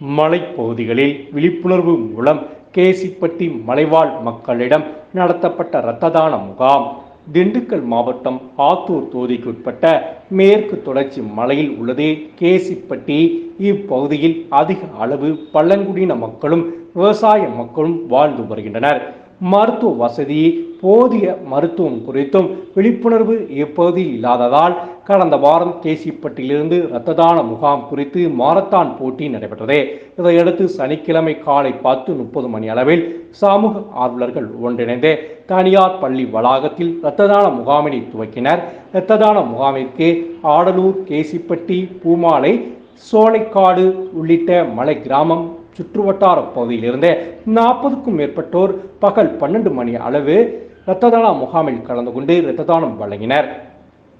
மலைப்பகுதிகளில் விழிப்புணர்வு மூலம் கேசிப்பட்டி மலைவாழ் மக்களிடம் நடத்தப்பட்ட இரத்த தான முகாம். திண்டுக்கல் மாவட்டம் ஆத்தூர் தொகுதிக்குட்பட்ட மேற்கு தொடர்ச்சி மலையில் உள்ளது கேசிப்பட்டி. இப்பகுதியில் அதிக அளவு பழங்குடியின மக்களும் விவசாய மக்களும் வாழ்ந்து வருகின்றனர். மருத்துவ வசதி போதிய மருத்துவம் குறித்தும் விழிப்புணர்வு இப்பகுதியில் இல்லாததால் கடந்த வாரம் கேசிப்பட்டியிலிருந்து இரத்த தான முகாம் குறித்து மாரத்தான் போட்டி நடைபெற்றது. இதையடுத்து சனிக்கிழமை காலை பத்து முப்பது மணி அளவில் சமூக ஆர்வலர்கள் ஒன்றிணைந்து தனியார் பள்ளி வளாகத்தில் இரத்த தான முகாமினை துவக்கினர். இரத்த தான முகாமிற்கு ஆடலூர் கேசிப்பட்டி பூமாலை சோலைக்காடு உள்ளிட்ட மலை கிராமம் சுற்றுவட்டார பகுதியிலிருந்து நாற்பதுக்கும் மேற்பட்டோர் பகல் பன்னெண்டு மணி அளவு இரத்த தான முகாமில் கலந்து கொண்டு இரத்த தானம் வழங்கினர்.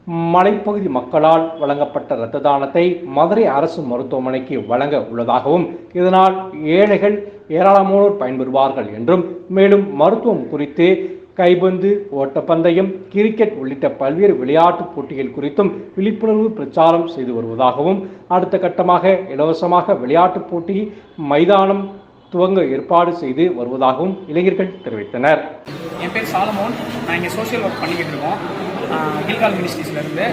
மலைப்பகுதி மக்களால் வழங்கப்பட்ட இரத்த தானத்தை மதுரை அரசு மருத்துவமனைக்கு வழங்க உள்ளதாகவும் இதனால் ஏழைகள் ஏராளமானோர் பயன்பெறுவார்கள் என்றும் மேலும் மருத்துவம் குறித்து கைபந்து ஓட்டப்பந்தயம் கிரிக்கெட் உள்ளிட்ட பல்வேறு விளையாட்டுப் போட்டிகள் குறித்தும் விழிப்புணர்வு பிரச்சாரம் செய்து வருவதாகவும் அடுத்த கட்டமாக இலவசமாக விளையாட்டுப் போட்டி மைதானம் துவங்க ஏற்பாடு செய்து வருவதாகவும் இளைஞர்கள் தெரிவித்தனர். என் பேர் சாலமோன். நான் இங்கே சோஷியல் ஒர்க் பண்ணிக்கிட்டு இருக்கோம். கில்கால் மினிஸ்ட்ரிஸ்லேருந்து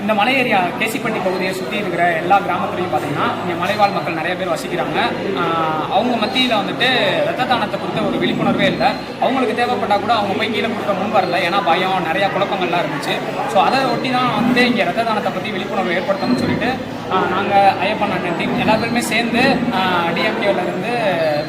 இந்த மலை ஏரியா கேசிப்பட்டி பகுதியை சுற்றி இருக்கிற எல்லா கிராமத்துலையும் பார்த்தீங்கன்னா இங்கே மலைவாழ் மக்கள் நிறைய பேர் வசிக்கிறாங்க. அவங்க மத்தியில் வந்துட்டு ரத்த தானத்தை குறித்த ஒரு விழிப்புணர்வே இல்லை. அவங்களுக்கு தேவைப்பட்டால் கூட அவங்க போய் கீழே கொடுக்க முன் வரல. ஏன்னா பயம் நிறையா குழப்பங்கள்லாம் இருந்துச்சு. ஸோ அதை ஒட்டி தான் வந்து இங்கே ரத்த தானத்தை பற்றி விழிப்புணர்வு ஏற்படுத்தணும்னு சொல்லிட்டு நாங்கள் ஐயப்பன் அண்ணன் டீம் எல்லா பேருமே சேர்ந்து டிஎம்டிஓலேருந்து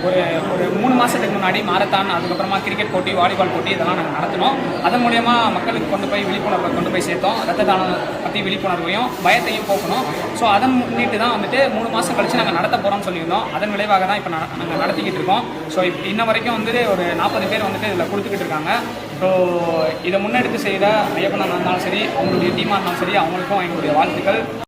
ஒரு ஒரு மூணு மாதத்துக்கு முன்னாடி மாரத்தான் அதுக்கப்புறமா கிரிக்கெட் போட்டி வாலிபால் போட்டி இதெல்லாம் நாங்கள் நடத்தினோம். அதன் மூலயமா மக்களுக்கு கொண்டு போய் விழிப்புணர்வை கொண்டு போய் சேர்த்தோம். ரத்த தானம் பற்றி விழிப்புணர்வையும் பயத்தையும் போக்கணும். ஸோ அதன் முன்னிட்டு தான் வந்துட்டு மூணு மாதம் கழிச்சு நாங்கள் நடத்த போகிறோம்னு சொல்லியிருந்தோம். அதன் விளைவாக தான் இப்போ நாங்கள் நடத்திக்கிட்டு இருக்கோம். ஸோ இப்போ இன்ன வரைக்கும் வந்துட்டு ஒரு நாற்பது பேர் வந்துட்டு இதில் கொடுத்துக்கிட்டு இருக்காங்க. ஸோ இதை முன்னெடுத்து செய்த ஐயப்பனா இருந்தாலும் சரி அவங்களுடைய டீமாக இருந்தாலும் சரி அவங்களுக்கும் எங்களுடைய வாழ்த்துக்கள்.